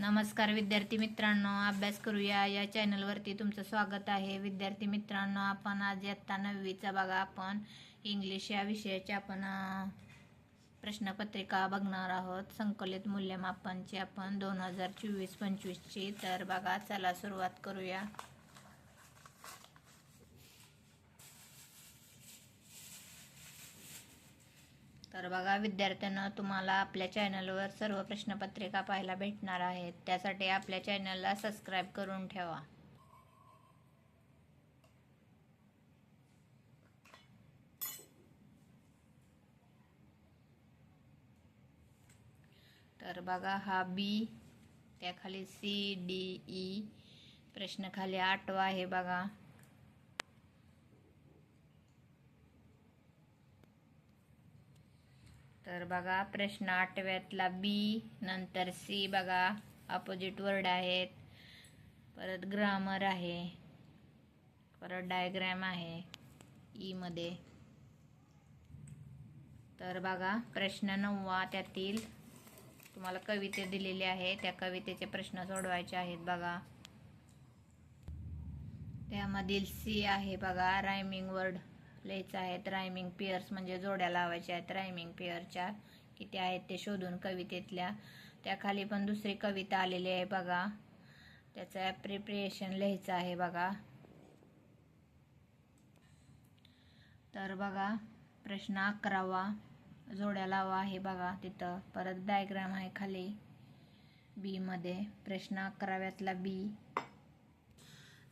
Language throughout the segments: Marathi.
नमस्कार विद्यार्थी मित्रांनो अभ्यास करूया. या चॅनलवरती तुमचं स्वागत आहे. विद्यार्थी मित्रांनो आपण आज इयत्ता नववीचा बघा. आपण इंग्लिश या विषयाची आपण प्रश्नपत्रिका बघणार आहोत. संकलित मूल्यमापनची आपण दोन हजार चोवीस पंचवीसची. तर बघा चला सुरुवात करूया. तर बघा विद्यार्थ्यांना तुम्हाला आपल्या चॅनलवर सर्व प्रश्नपत्रिका पाहायला भेटणार आहेत. त्यासाठी आपल्या चॅनलला सबस्क्राईब करून ठेवा. तर बघा हा बी त्याखाली सी डी ई प्रश्न खाली आठवा आहे बघा. तर बघा प्रश्न आठव्यातला बी नंतर सी बघा. अपोजिट वर्ड आहेत. परत ग्रामर आहे. परत डायग्रॅम आहे. E ईमध्ये तर बघा प्रश्न नववा त्यातील तुम्हाला कविते दिलेले आहे. त्या कवितेचे प्रश्न सोडवायचे आहेत बघा. त्यामधील सी आहे बघा रायमिंग वर्ड लिहायचं आहेत. रायमिंग पेअर्स म्हणजे जोड्या लावायच्या आहेत. रायमिंग पेअरच्या किती आहेत ते शोधून कवितेतल्या. त्याखाली पण दुसरी कविता आलेली आहे बघा. त्याचं प्रिपरेशन लिहायचं आहे बघा. तर बघा प्रश्न अकरावा. जोड्या लावा आहे बघा तिथं. परत डायग्राम आहे खाली. बीमध्ये प्रश्न अकराव्यातला बी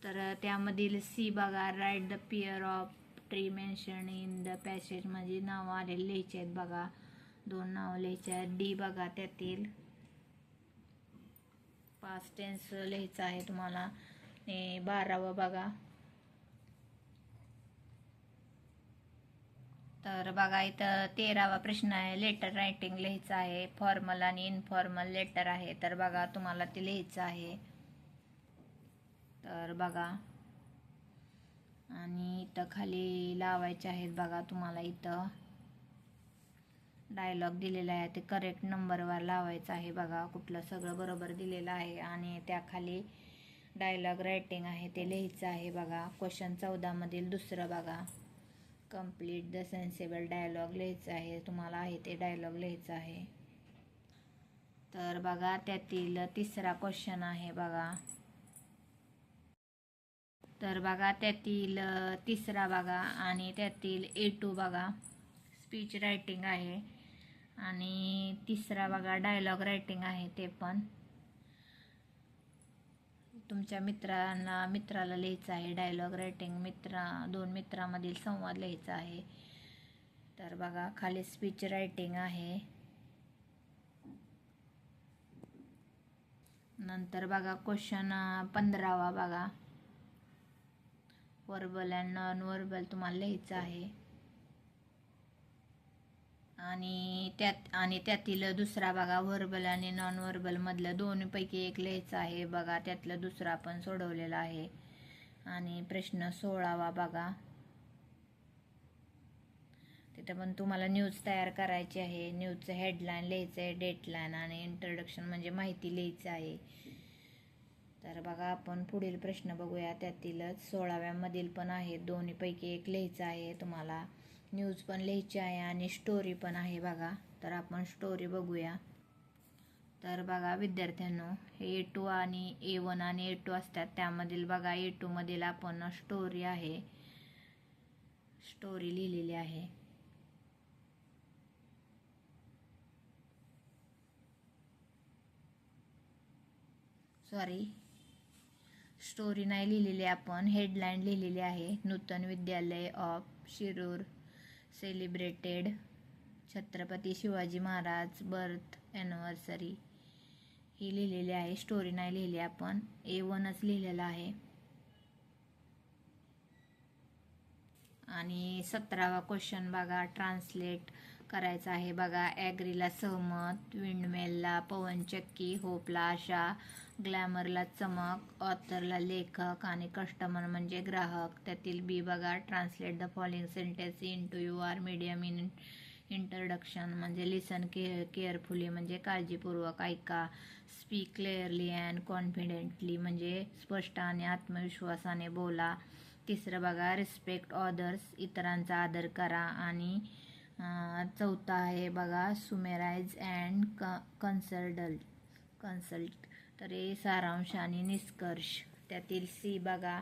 तर त्यामधील सी बघा. Write the pair of tree mention in the passage म्हणजे नावं आलेले लिहायचे आहेत बघा. दोन नावं लिहायचे आहेत. डी बघा त्यातील. पाच टेन्स लिहायचं आहे तुम्हाला. आणि बारावं बघा. तर बघा इथं तेरावा प्रश्न आहे. लेटर रायटिंग लिहायचं आहे. फॉर्मल आणि इनफॉर्मल लेटर आहे. तर बघा तुम्हाला ते लिहायचं आहे. तर बघा. आणि इथं खाली लावायचे आहेत बघा तुम्हाला इथं. डायलॉग दिलेला आहे. ते करेक्ट नंबरवर लावायचं आहे बघा. कुठलं सगळं बरोबर दिलेलं आहे. आणि त्याखाली डायलॉग रायटिंग आहे. ते लिहायचं आहे बघा. क्वेश्चन चौदामधील दुसरं बघा. कंप्लीट द सेन्सेबल डायलॉग लिहायचं आहे. तुम्हाला आहे ते डायलॉग लिहायचं आहे. तर बघा त्यातील तिसरा क्वेश्चन आहे बघा. तर बघा त्यातील तिसरा बघा आणि त्यातील ए टू बघा. स्पीच रायटिंग आहे. आणि तिसरा बघा डायलॉग रायटिंग आहे ते पण. तुमच्या मित्रांना मित्राला लिहायचं आहे. डायलॉग रायटिंग मित्रा दोन मित्रामधील संवाद लिहायचा आहे. तर बघा खाली स्पीच रायटिंग आहे. नंतर बघा क्वेश्चन पंधरावा बघा. वर्बल अँड नॉन वर्बल तुम्हाला लिहायचं आहे. आणि त्यात आणि त्यातील दुसरा बघा व्हर्बल आणि नॉन वर्बलमधलं दोनपैकी दोन्हीपैकी एक लिहायचं आहे बघा त्यातलं दुसरा आपण सोडवलेला आहे. आणि प्रश्न सोळावा बघा. तिथं पण तुम्हाला न्यूज तयार करायची आहे. न्यूजचं हेडलाईन लिहायचं आहे डेटलाईन आणि इंट्रोडक्शन म्हणजे माहिती लिहायचं आहे. तर बघा आपण पुढील प्रश्न बघूया. त्यातीलच सोळाव्यामधील पण आहे. दोन्हीपैकी एक लिहायचं आहे. तुम्हाला न्यूज पण लिहायची आहे आणि स्टोरी पण आहे बघा. तर आपण स्टोरी बघूया. तर बघा विद्यार्थ्यांनो ए टू आणि ए वन आणि ए टू असतात. त्यामधील बघा ए टूमधील आपण स्टोरी आहे. स्टोरी लिहिलेली आहे. सॉरी स्टोरी नाही लिहिलेली आपण हेडलाईन लिहिलेली आहे Nutan Vidyalaya of Shirur celebrated Chhatrapati Shivaji Maharaj birth anniversary ही लिहिलेली आहे स्टोरी नाही लिहिली आपण ए वनच लिहिलेलं आहे. आणि सतरावा क्वेश्चन बघा ट्रान्सलेट करायचा आहे. बघा ॲग्रीला सहमत विंडमेलला पवनचक्की होपला आशा ग्लॅमरला चमक ऑथरला लेखक आणि कस्टमर म्हणजे ग्राहक. त्यातील बी बघा translate the following sentence into your medium in introduction म्हणजे लिसन केअर केअरफुली म्हणजे काळजीपूर्वक ऐका. स्पीक क्लिअरली अँड कॉन्फिडेंटली म्हणजे स्पष्ट आणि आत्मविश्वासाने बोला. तिसरं बघा रिस्पेक्ट ऑदर्स इतरांचा आदर करा आणि चौथा आहे बघा सुमेराइज अँड क कन्सल्टल कन्सल्ट. तर हे सारांश आणि निष्कर्ष. त्यातील सी बघा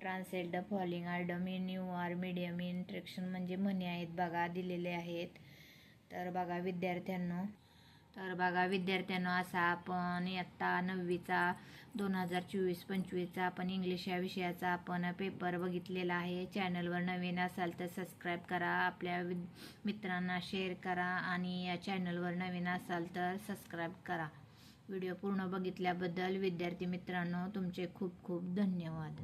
translate the falling idiom in new R medium introduction म्हणजे म्हणी आहेत बघा दिलेले आहेत. तर बघा विद्यार्थ्यांनो तर बघा विद्यार्थ्यांनो असा आपण इयत्ता नववीचा दोन हजार चोवीस पंचवीसचा आपण इंग्लिश या विषयाचा आपण पेपर बघितलेला आहे. चॅनलवर नवीन असाल तर सबस्क्राईब करा आपल्या मित्रांना शेअर करा आणि या चॅनलवर नवीन असाल तर सबस्क्राईब करा. व्हिडिओ पूर्ण बघितल्याबद्दल विद्यार्थी मित्रांनो तुमचे खूप खूप धन्यवाद.